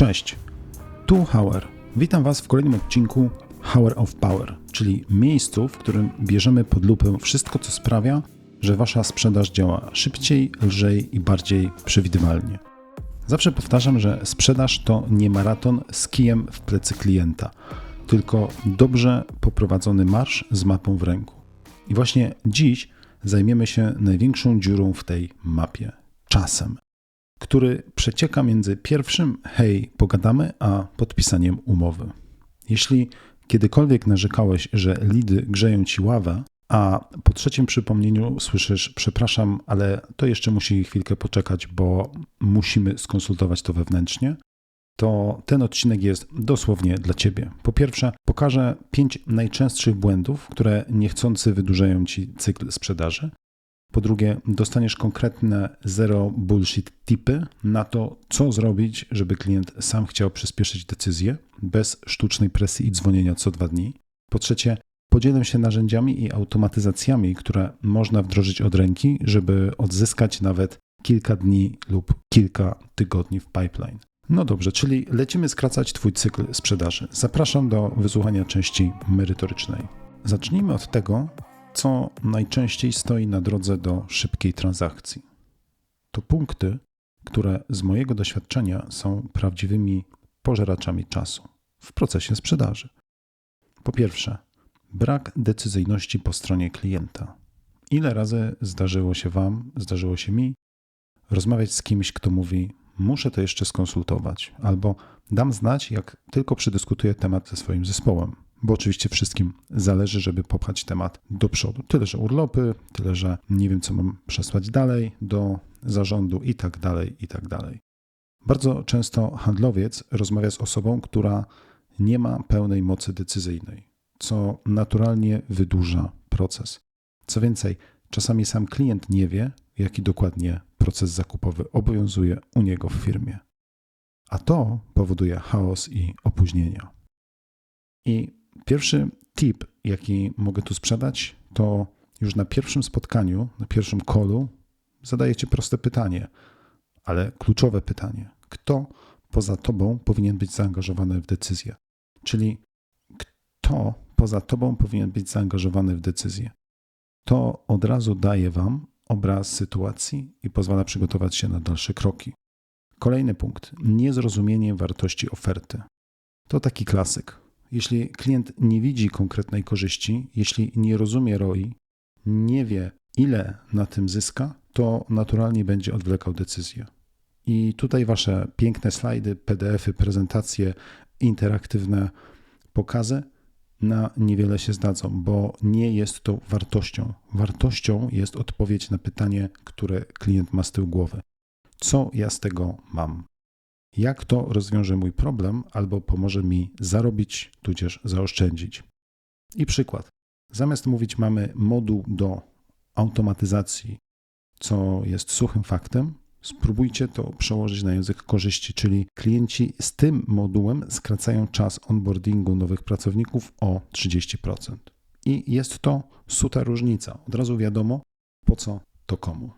Cześć, tu Hauer. Witam Was w kolejnym odcinku Hour of Power, czyli miejscu, w którym bierzemy pod lupę wszystko, co sprawia, że Wasza sprzedaż działa szybciej, lżej i bardziej przewidywalnie. Zawsze powtarzam, że sprzedaż to nie maraton z kijem w plecy klienta, tylko dobrze poprowadzony marsz z mapą w ręku. I właśnie dziś zajmiemy się największą dziurą w tej mapie czasem który przecieka między pierwszym hej, pogadamy, a podpisaniem umowy. Jeśli kiedykolwiek narzekałeś, że lidy grzeją ci ławę, a po trzecim przypomnieniu słyszysz, przepraszam, ale to jeszcze musi chwilkę poczekać, bo musimy skonsultować to wewnętrznie, to ten odcinek jest dosłownie dla Ciebie. Po pierwsze, pokażę pięć najczęstszych błędów, które niechcący wydłużają Ci cykl sprzedaży. Po drugie, dostaniesz konkretne zero bullshit tipy na to, co zrobić, żeby klient sam chciał przyspieszyć decyzję bez sztucznej presji i dzwonienia co dwa dni. Po trzecie, podzielę się narzędziami i automatyzacjami, które można wdrożyć od ręki, żeby odzyskać nawet kilka dni lub kilka tygodni w pipeline. No dobrze, czyli lecimy skracać Twój cykl sprzedaży. Zapraszam do wysłuchania części merytorycznej. Zacznijmy od tego, co najczęściej stoi na drodze do szybkiej transakcji. To punkty, które z mojego doświadczenia są prawdziwymi pożeraczami czasu w procesie sprzedaży. Po pierwsze, brak decyzyjności po stronie klienta. Ile razy zdarzyło się Wam, zdarzyło się mi, rozmawiać z kimś, kto mówi: Muszę to jeszcze skonsultować, albo dam znać, jak tylko przedyskutuję temat ze swoim zespołem bo oczywiście wszystkim zależy, żeby popchać temat do przodu. Tyle, że urlopy, tyle, że nie wiem, co mam przesłać dalej do zarządu i tak dalej, i tak dalej. Bardzo często handlowiec rozmawia z osobą, która nie ma pełnej mocy decyzyjnej, co naturalnie wydłuża proces. Co więcej, czasami sam klient nie wie, jaki dokładnie proces zakupowy obowiązuje u niego w firmie. A to powoduje chaos i opóźnienia. I Pierwszy tip, jaki mogę tu sprzedać, to już na pierwszym spotkaniu, na pierwszym kolu zadajecie proste pytanie, ale kluczowe pytanie. Kto poza tobą powinien być zaangażowany w decyzję? Czyli kto poza tobą powinien być zaangażowany w decyzję? To od razu daje wam obraz sytuacji i pozwala przygotować się na dalsze kroki. Kolejny punkt. Niezrozumienie wartości oferty. To taki klasyk. Jeśli klient nie widzi konkretnej korzyści, jeśli nie rozumie ROI, nie wie, ile na tym zyska, to naturalnie będzie odwlekał decyzję. I tutaj Wasze piękne slajdy, PDFy, prezentacje, interaktywne pokazy na niewiele się zdadzą, bo nie jest to wartością. Wartością jest odpowiedź na pytanie, które klient ma z tyłu głowy. Co ja z tego mam? Jak to rozwiąże mój problem albo pomoże mi zarobić, tudzież zaoszczędzić. I przykład. Zamiast mówić, mamy moduł do automatyzacji, co jest suchym faktem, spróbujcie to przełożyć na język korzyści, czyli klienci z tym modułem skracają czas onboardingu nowych pracowników o 30%. I jest to suta różnica. Od razu wiadomo, po co to komu.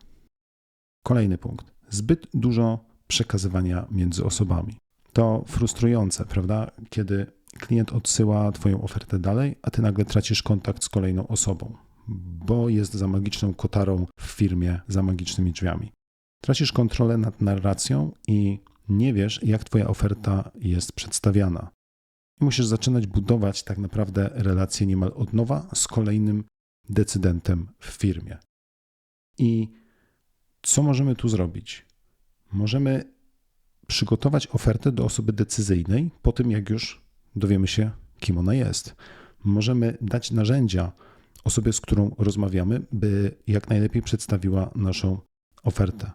Kolejny punkt. Zbyt dużo przekazywania między osobami. To frustrujące, prawda? Kiedy klient odsyła Twoją ofertę dalej, a Ty nagle tracisz kontakt z kolejną osobą, bo jest za magiczną kotarą w firmie, za magicznymi drzwiami. Tracisz kontrolę nad narracją i nie wiesz, jak Twoja oferta jest przedstawiana. I musisz zaczynać budować tak naprawdę relacje niemal od nowa z kolejnym decydentem w firmie. I co możemy tu zrobić? Możemy przygotować ofertę do osoby decyzyjnej po tym, jak już dowiemy się, kim ona jest. Możemy dać narzędzia osobie, z którą rozmawiamy, by jak najlepiej przedstawiła naszą ofertę.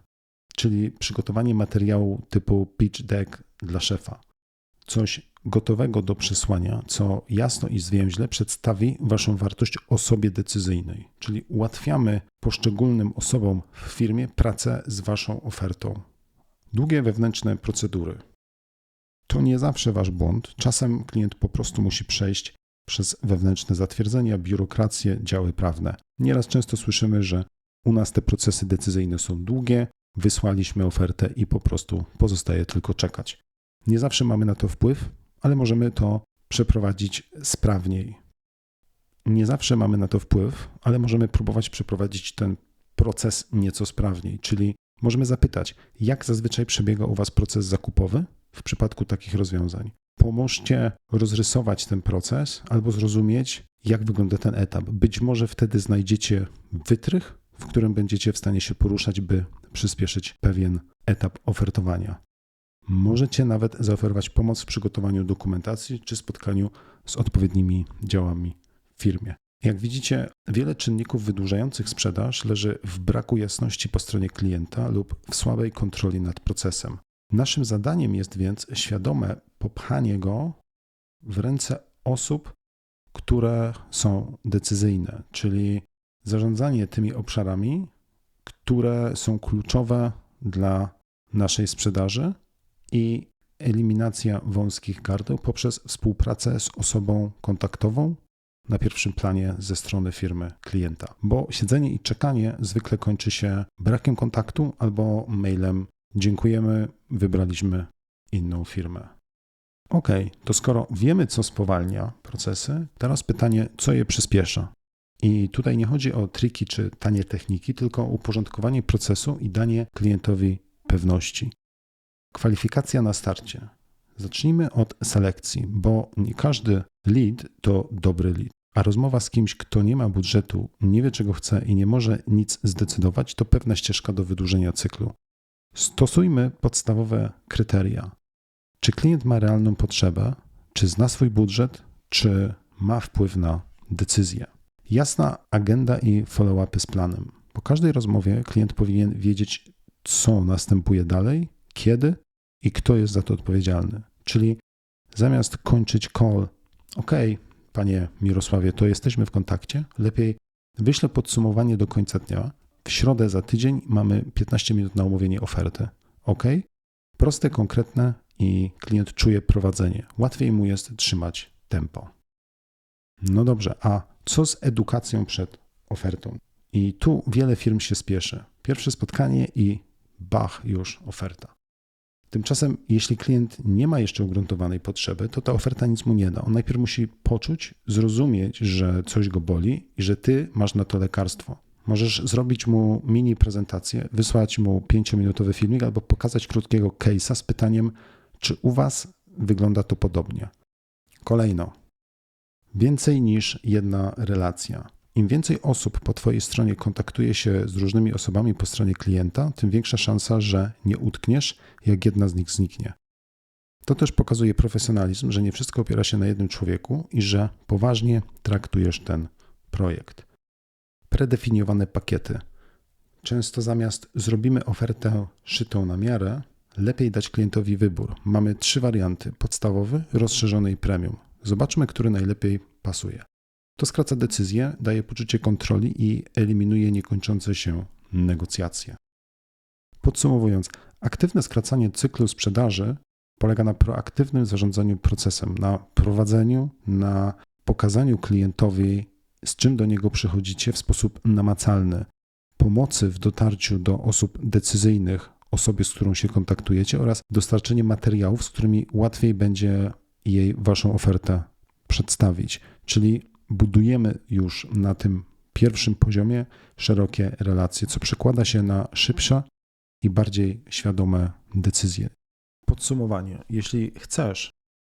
Czyli przygotowanie materiału typu pitch deck dla szefa. Coś gotowego do przesłania, co jasno i zwięźle przedstawi Waszą wartość osobie decyzyjnej. Czyli ułatwiamy poszczególnym osobom w firmie pracę z Waszą ofertą. Długie wewnętrzne procedury. To nie zawsze wasz błąd. Czasem klient po prostu musi przejść przez wewnętrzne zatwierdzenia, biurokrację, działy prawne. Nieraz często słyszymy, że u nas te procesy decyzyjne są długie, wysłaliśmy ofertę i po prostu pozostaje tylko czekać. Nie zawsze mamy na to wpływ, ale możemy to przeprowadzić sprawniej. Nie zawsze mamy na to wpływ, ale możemy próbować przeprowadzić ten proces nieco sprawniej, czyli możemy zapytać, jak zazwyczaj przebiega u Was proces zakupowy w przypadku takich rozwiązań. Pomóżcie rozrysować ten proces albo zrozumieć, jak wygląda ten etap. Być może wtedy znajdziecie wytrych, w którym będziecie w stanie się poruszać, by przyspieszyć pewien etap ofertowania. Możecie nawet zaoferować pomoc w przygotowaniu dokumentacji czy spotkaniu z odpowiednimi działami w firmie. Jak widzicie, wiele czynników wydłużających sprzedaż leży w braku jasności po stronie klienta lub w słabej kontroli nad procesem. Naszym zadaniem jest więc świadome popchanie go w ręce osób, które są decyzyjne, czyli zarządzanie tymi obszarami, które są kluczowe dla naszej sprzedaży i eliminacja wąskich gardeł poprzez współpracę z osobą kontaktową na pierwszym planie ze strony firmy klienta. Bo siedzenie i czekanie zwykle kończy się brakiem kontaktu albo mailem dziękujemy, wybraliśmy inną firmę. Ok, to skoro wiemy, co spowalnia procesy, teraz pytanie, co je przyspiesza. I tutaj nie chodzi o triki czy tanie techniki, tylko uporządkowanie procesu i danie klientowi pewności. Kwalifikacja na starcie. Zacznijmy od selekcji, bo nie każdy lead to dobry lead. A rozmowa z kimś, kto nie ma budżetu, nie wie czego chce i nie może nic zdecydować, to pewna ścieżka do wydłużenia cyklu. Stosujmy podstawowe kryteria. Czy klient ma realną potrzebę, czy zna swój budżet, czy ma wpływ na decyzję. Jasna agenda i follow-upy z planem. Po każdej rozmowie klient powinien wiedzieć, co następuje dalej, kiedy i kto jest za to odpowiedzialny. Czyli zamiast kończyć call, OK, panie Mirosławie, to jesteśmy w kontakcie, lepiej wyślę podsumowanie do końca dnia. W środę za tydzień mamy 15 minut na omówienie oferty. OK? Proste, konkretne i klient czuje prowadzenie. Łatwiej mu jest trzymać tempo. No dobrze, a co z edukacją przed ofertą? I tu wiele firm się spieszy. Pierwsze spotkanie i bach, już oferta. Tymczasem, jeśli klient nie ma jeszcze ugruntowanej potrzeby, to ta oferta nic mu nie da. On najpierw musi poczuć, zrozumieć, że coś go boli i że ty masz na to lekarstwo. Możesz zrobić mu mini prezentację, wysłać mu pięciominutowy filmik albo pokazać krótkiego case'a z pytaniem, czy u Was wygląda to podobnie. Kolejno. Więcej niż jedna relacja. Im więcej osób po Twojej stronie kontaktuje się z różnymi osobami po stronie klienta, tym większa szansa, że nie utkniesz, jak jedna z nich zniknie. To też pokazuje profesjonalizm, że nie wszystko opiera się na jednym człowieku i że poważnie traktujesz ten projekt. Predefiniowane pakiety. Często zamiast zrobimy ofertę szytą na miarę, lepiej dać klientowi wybór. Mamy trzy warianty: podstawowy, rozszerzony i premium. Zobaczmy, który najlepiej pasuje. To skraca decyzję, daje poczucie kontroli i eliminuje niekończące się negocjacje. Podsumowując, aktywne skracanie cyklu sprzedaży polega na proaktywnym zarządzaniu procesem, na prowadzeniu, na pokazaniu klientowi, z czym do niego przychodzicie w sposób namacalny, pomocy w dotarciu do osób decyzyjnych, osobie, z którą się kontaktujecie, oraz dostarczenie materiałów, z którymi łatwiej będzie jej waszą ofertę przedstawić. Czyli budujemy już na tym pierwszym poziomie szerokie relacje, co przekłada się na szybsze i bardziej świadome decyzje. Podsumowanie: jeśli chcesz,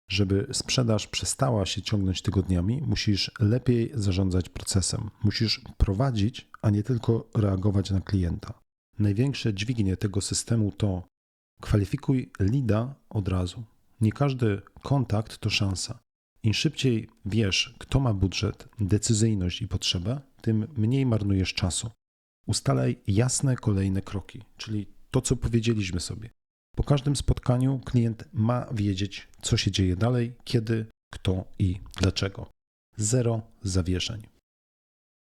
żeby sprzedaż przestała się ciągnąć tygodniami, musisz lepiej zarządzać procesem. Musisz prowadzić, a nie tylko reagować na klienta. Największe dźwignie tego systemu to kwalifikuj lida od razu. Nie każdy kontakt to szansa. Im szybciej wiesz, kto ma budżet, decyzyjność i potrzebę, tym mniej marnujesz czasu. Ustalaj jasne kolejne kroki, czyli to, co powiedzieliśmy sobie. Po każdym spotkaniu klient ma wiedzieć, co się dzieje dalej, kiedy, kto i dlaczego. Zero zawieszeń.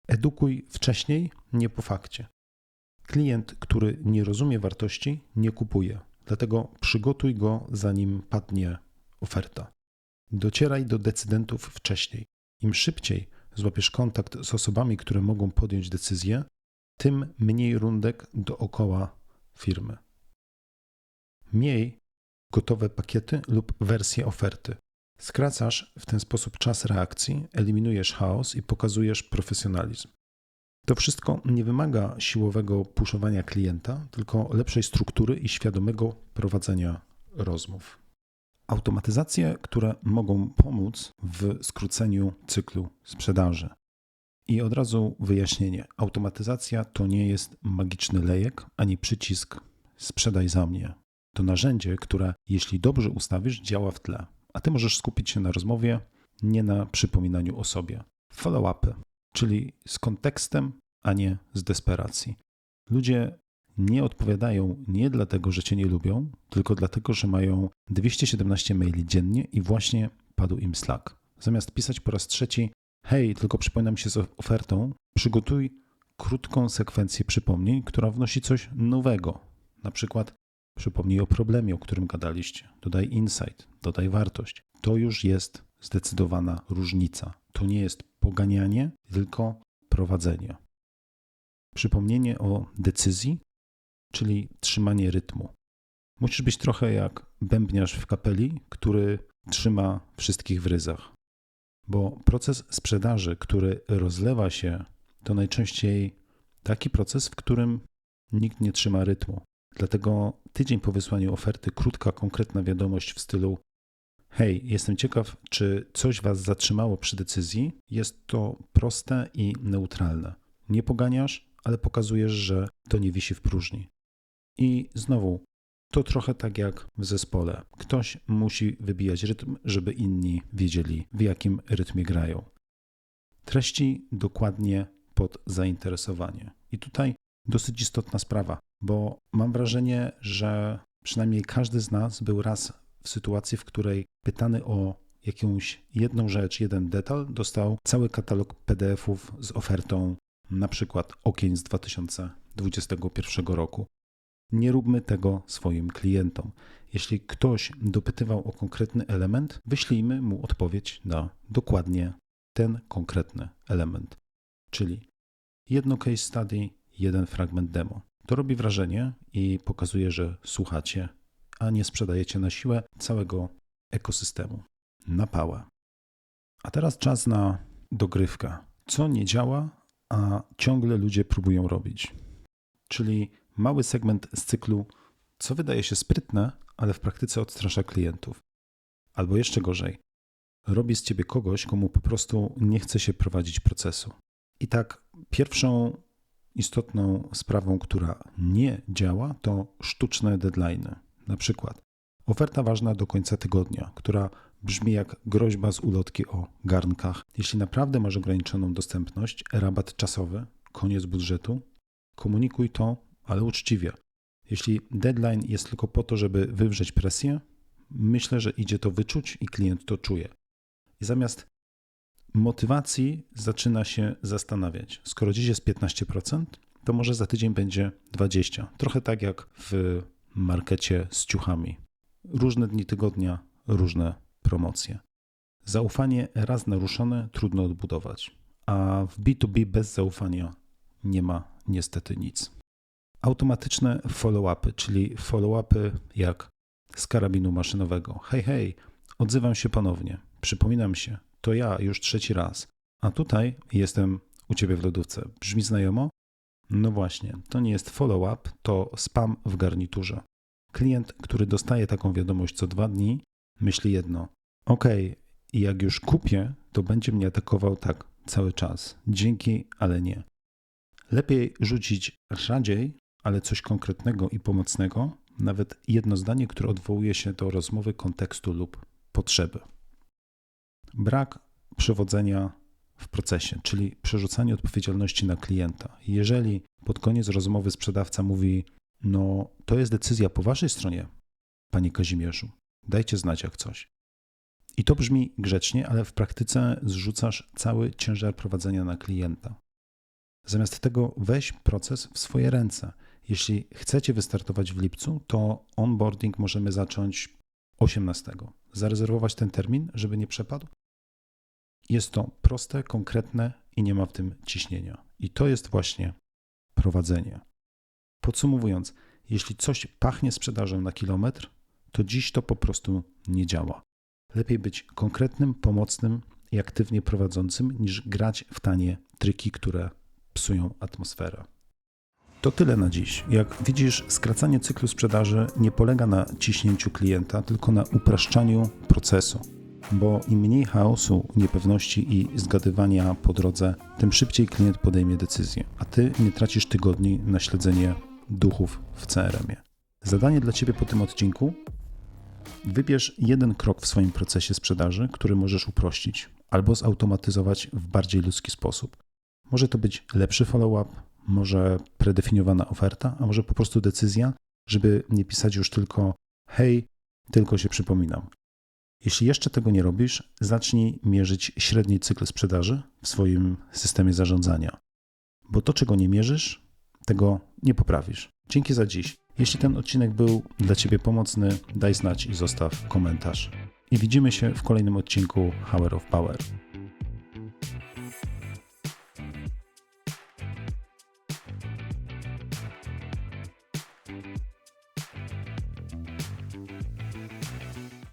Edukuj wcześniej, nie po fakcie. Klient, który nie rozumie wartości, nie kupuje, dlatego przygotuj go, zanim padnie oferta. Docieraj do decydentów wcześniej. Im szybciej złapiesz kontakt z osobami, które mogą podjąć decyzję, tym mniej rundek dookoła firmy. Miej gotowe pakiety lub wersje oferty. Skracasz w ten sposób czas reakcji, eliminujesz chaos i pokazujesz profesjonalizm. To wszystko nie wymaga siłowego puszowania klienta, tylko lepszej struktury i świadomego prowadzenia rozmów. Automatyzacje, które mogą pomóc w skróceniu cyklu sprzedaży. I od razu wyjaśnienie: automatyzacja to nie jest magiczny lejek ani przycisk sprzedaj za mnie. To narzędzie, które, jeśli dobrze ustawisz, działa w tle, a ty możesz skupić się na rozmowie, nie na przypominaniu o sobie. Follow-upy, czyli z kontekstem, a nie z desperacji. Ludzie nie odpowiadają nie dlatego, że cię nie lubią, tylko dlatego, że mają 217 maili dziennie i właśnie padł im Slack. Zamiast pisać po raz trzeci, hej, tylko przypominam się z ofertą, przygotuj krótką sekwencję przypomnień, która wnosi coś nowego. Na przykład przypomnij o problemie, o którym gadaliście, dodaj insight, dodaj wartość. To już jest zdecydowana różnica. To nie jest poganianie, tylko prowadzenie. Przypomnienie o decyzji, czyli trzymanie rytmu. Musisz być trochę jak bębniarz w kapeli, który trzyma wszystkich w ryzach. Bo proces sprzedaży, który rozlewa się, to najczęściej taki proces, w którym nikt nie trzyma rytmu. Dlatego tydzień po wysłaniu oferty, krótka, konkretna wiadomość w stylu: Hej, jestem ciekaw, czy coś Was zatrzymało przy decyzji. Jest to proste i neutralne. Nie poganiasz, ale pokazujesz, że to nie wisi w próżni. I znowu, to trochę tak jak w zespole. Ktoś musi wybijać rytm, żeby inni wiedzieli, w jakim rytmie grają. Treści dokładnie pod zainteresowanie. I tutaj dosyć istotna sprawa, bo mam wrażenie, że przynajmniej każdy z nas był raz w sytuacji, w której pytany o jakąś jedną rzecz, jeden detal, dostał cały katalog PDF-ów z ofertą, na przykład okien z 2021 roku. Nie róbmy tego swoim klientom. Jeśli ktoś dopytywał o konkretny element, wyślijmy mu odpowiedź na dokładnie ten konkretny element. Czyli jedno case study, jeden fragment demo. To robi wrażenie i pokazuje, że słuchacie, a nie sprzedajecie na siłę całego ekosystemu. Na pałę. A teraz czas na dogrywkę. Co nie działa, a ciągle ludzie próbują robić. Czyli mały segment z cyklu, co wydaje się sprytne, ale w praktyce odstrasza klientów. Albo jeszcze gorzej, robi z ciebie kogoś, komu po prostu nie chce się prowadzić procesu. I tak, pierwszą istotną sprawą, która nie działa, to sztuczne deadline. Na przykład oferta ważna do końca tygodnia, która brzmi jak groźba z ulotki o garnkach. Jeśli naprawdę masz ograniczoną dostępność, rabat czasowy, koniec budżetu, komunikuj to, ale uczciwie. Jeśli deadline jest tylko po to, żeby wywrzeć presję, myślę, że idzie to wyczuć i klient to czuje. I zamiast motywacji zaczyna się zastanawiać. Skoro dziś jest 15%, to może za tydzień będzie 20%. Trochę tak jak w markecie z ciuchami. Różne dni tygodnia, różne promocje. Zaufanie raz naruszone trudno odbudować, a w B2B bez zaufania nie ma niestety nic. Automatyczne follow-upy, czyli follow-upy jak z karabinu maszynowego. Hej, hej, odzywam się ponownie, przypominam się, to ja już trzeci raz, a tutaj jestem u ciebie w lodówce. Brzmi znajomo? No właśnie, to nie jest follow-up, to spam w garniturze. Klient, który dostaje taką wiadomość co dwa dni, myśli jedno: OK, jak już kupię, to będzie mnie atakował tak cały czas. Dzięki, ale nie. Lepiej rzucić rzadziej, ale coś konkretnego i pomocnego, nawet jedno zdanie, które odwołuje się do rozmowy, kontekstu lub potrzeby. Brak przewodzenia w procesie, czyli przerzucanie odpowiedzialności na klienta. Jeżeli pod koniec rozmowy sprzedawca mówi: No, to jest decyzja po waszej stronie, panie Kazimierzu, dajcie znać jak coś. I to brzmi grzecznie, ale w praktyce zrzucasz cały ciężar prowadzenia na klienta. Zamiast tego weź proces w swoje ręce. Jeśli chcecie wystartować w lipcu, to onboarding możemy zacząć 18. Zarezerwować ten termin, żeby nie przepadł? Jest to proste, konkretne i nie ma w tym ciśnienia. I to jest właśnie prowadzenie. Podsumowując, jeśli coś pachnie sprzedażą na kilometr, to dziś to po prostu nie działa. Lepiej być konkretnym, pomocnym i aktywnie prowadzącym, niż grać w tanie triki, które psują atmosferę. To tyle na dziś. Jak widzisz, skracanie cyklu sprzedaży nie polega na ciśnięciu klienta, tylko na upraszczaniu procesu. Bo im mniej chaosu, niepewności i zgadywania po drodze, tym szybciej klient podejmie decyzję, a ty nie tracisz tygodni na śledzenie duchów w CRM-ie. Zadanie dla ciebie po tym odcinku: wybierz jeden krok w swoim procesie sprzedaży, który możesz uprościć albo zautomatyzować w bardziej ludzki sposób. Może to być lepszy follow-up, może predefiniowana oferta, a może po prostu decyzja, żeby nie pisać już tylko hej, tylko się przypominam. Jeśli jeszcze tego nie robisz, zacznij mierzyć średni cykl sprzedaży w swoim systemie zarządzania. Bo to, czego nie mierzysz, tego nie poprawisz. Dzięki za dziś. Jeśli ten odcinek był dla Ciebie pomocny, daj znać i zostaw komentarz. I widzimy się w kolejnym odcinku Hour of Power.